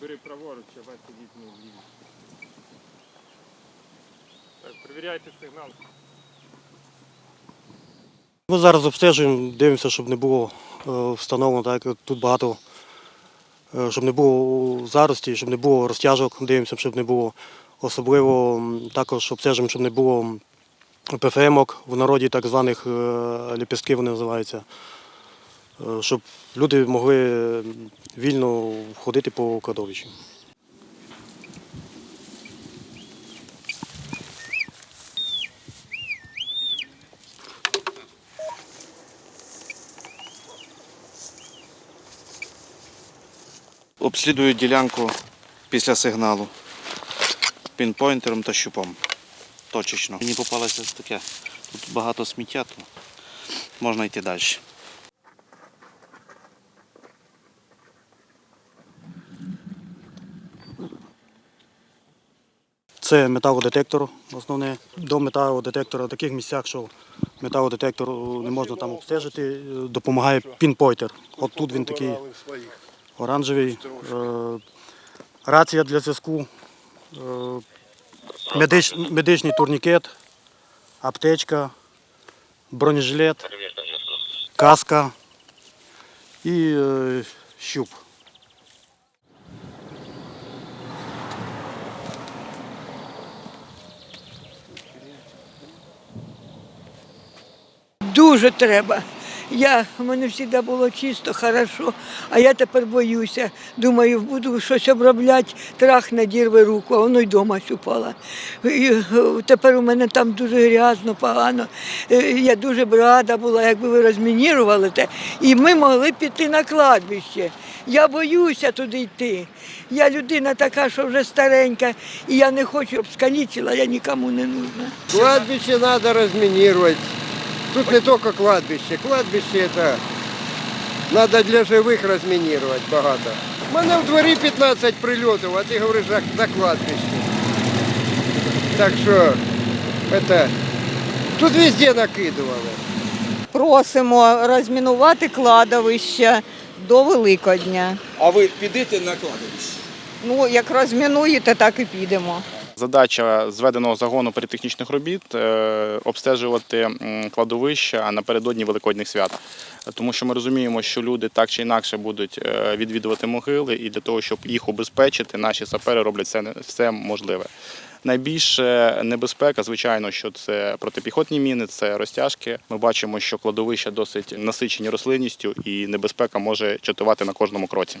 бери праворуч, а вас сидіть не вліво. Так, перевіряйте сигнал. Ми зараз обстежуємо, дивимося, щоб не було е, встановлено, так тут багато, е, щоб не було зарості, щоб не було розтяжок, дивимося, щоб не було. Особливо також обстежуємо, щоб не було ПФМок, в народі так званих е, ліпістки вони називаються, щоб люди могли вільно ходити по кладовищі. Обслідую ділянку після сигналу пінпойнтером та щупом. Точечно. Мені попалося таке. Тут багато сміття, то можна йти далі. Це металодетектор основне. До металодетектора в таких місцях, що металодетектор не можна там обстежити, е, допомагає пінпойнтер. От тут він такий оранжевий. Е, Рація для зв'язку, е, медич, медичний турнікет, аптечка, бронежилет, каска і е, щуп. Дуже треба. Я, у мене завжди було чисто, хорошо, а я тепер боюся. Думаю, буду щось обробляти, трах надірве руку, а воно й дома упала. І, е, тепер у мене там дуже грязно, погано. Е, Я дуже б рада була, якби ви розмінірували те, і ми могли піти на кладбище. Я боюся туди йти. Я людина така, що вже старенька, і я не хочу, щоб скалічила, я нікому не нужна. Кладбище надо разминировать. Тут не только кладбище. Кладбище это надо для живих розмінірувати багато. У мене в дворі 15 прильотів, а ти говориш за, за кладбище. Так що это, тут везде накидували. Просимо розмінувати кладовище до Великодня. А ви підете на кладовище? Ну, як розмінуєте, так і підемо. Задача зведеного загону перетехнічних робіт е, обстежувати кладовища напередодні великодніх свят. Тому що ми розуміємо, що люди так чи інакше будуть е, відвідувати могили, і для того, щоб їх убезпечити, наші сапери роблять все, все можливе. Найбільше небезпека, звичайно, що це протипіхотні міни, це розтяжки. Ми бачимо, що кладовища досить насичені рослинністю, і небезпека може чатувати на кожному кроці.